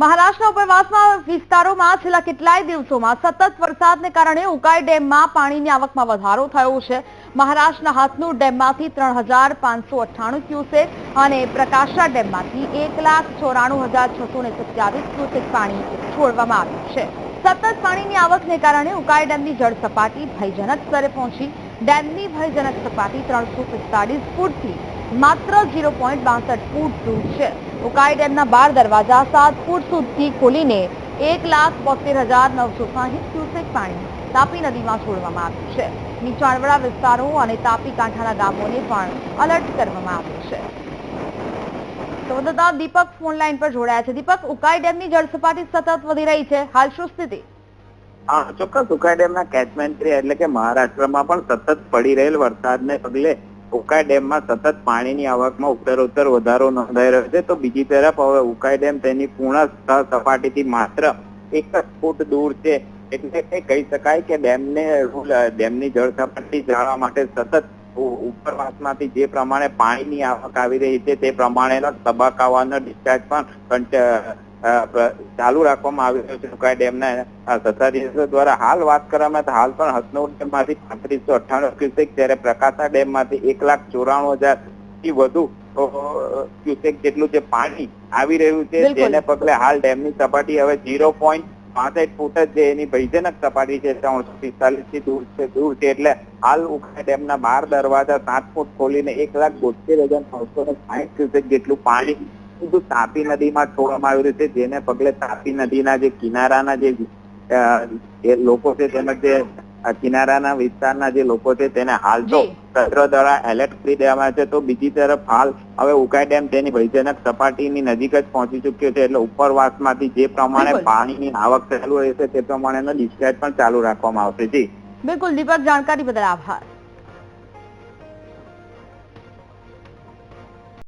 મહારાષ્ટ્રના ઉપરવાસના વિસ્તારોમાં છેલ્લા કેટલાય દિવસોમાં સતત વરસાદને કારણે ઉકાઈ ડેમમાં પાણીની આવકમાં વધારો થયો છે. મહારાષ્ટ્રના હાથનું ડેમમાંથી ત્રણ હજાર પાંચસો અઠ્ઠાણું ક્યુસેક અને પ્રકાશા ડેમમાંથી એક લાખ ચોરાણું હજાર છસો ને સત્યાવીસ ક્યુસેક પાણી છોડવામાં આવ્યું છે. સતત પાણીની આવકને કારણે ઉકાઈ ડેમની જળ સપાટી ભયજનક સ્તરે પહોંચી. ડેમની ભયજનક સપાટી ત્રણસો પિસ્તાળીસ ફૂટથી માત્ર ઝીરો પોઈન્ટ બાસઠ ફૂટ દૂર છે. ઉકાઈ ડેમના બાર દરવાજા સાત ફૂટ સુધી ખોલીને એક લાખ બોતેર હજાર નવસો સાહીઠ ક્યુસેક પાણી તાપી નદીમાં છોડવામાં આવ્યું છે. નીચાણવાળા વિસ્તારો અને તાપી કાંઠાના ગામોને પણ અલર્ટ કરવામાં આવ્યું છે. સંવાદદાતા દીપક ફોન પર જોડાયા છે. દીપક, ઉકાઈ ડેમની જળસપાટી સતત વધી રહી છે. હાલ શું સ્થિતિ? હા, ચોક્કસ. ઉકાઈ ડેમના કેચમેન્ટ એટલે કે મહારાષ્ટ્રમાં પણ સતત પડી રહેલ વરસાદને પગલે ઉકાઈ ડેમમાં સતત પાણીની આવકમાં ઉત્તરોત્તર વધારો નોંધાઈ રહ્યો છે. તો બીજી તરફ હવે ઉકાઈ ડેમ તેની પૂર્ણ સપાટીથી માત્ર એક જ ફૂટ દૂર છે. એટલે કે કહી શકાય કે ડેમને ડેમની જળ સપાટી જાળવા માટે સતત ઉપરવાસમાંથી જે પ્રમાણે પાણીની આવક આવી રહી છે તે પ્રમાણેનો તબક્કાવાનો ડિસ્ચાર્જ પણ ચાલુ રાખવામાં આવી રહ્યો છે. ઉકાઈ ડેમના સત્તાધીશો દ્વારા હાલ વાત કરવામાં તો હાલ પણ હસનોર ડેમમાંથી પાંત્રીસો અઠ્ઠાણું ક્યુસેક જ્યારે પ્રકાશા ડેમમાંથી એક લાખ ચોરાણું હજારથી વધુ ક્યુસેક જેટલું જે પાણી આવી રહ્યું છે જેને પગલે હાલ ડેમની સપાટી હવે ઝીરો પોઈન્ટ પાસઠ ફૂટ જ જે એની ભયજનક સપાટી છે ત્રણસો પિસ્તાલીસથી દૂર છે દૂર છે. એટલે હાલ ઉખા ડેમના બાર દરવાજા સાત ફૂટ ખોલીને એક લાખ બોતેર હજાર નવસો ને સાહીઠ ક્યુસેક જેટલું પાણી સીધું તાપી નદીમાં છોડવામાં આવી રહ્યું છે જેને પગલે તાપી નદીના જે કિનારાના જે લોકો છે તેમજ જે કિનારાના વિસ્તારના જે લોકો છે તેને હાલ તો તંત્ર દ્વારા એલર્ટ કરી દેવામાં છે. તો બીજી તરફ હાલ હવે ઉકાઈ ડેમ તેની ભયજનક સપાટીની નજીક જ પહોંચી ચુક્યો છે. એટલે ઉપરવાસમાંથી જે પ્રમાણે પાણીની આવક ચાલુ રહેશે તે પ્રમાણેનો ડિસ્ચાર્જ પણ ચાલુ રાખવામાં આવશે. જી. બિલકુલ. દીપક જાણકારી બદલ આભાર.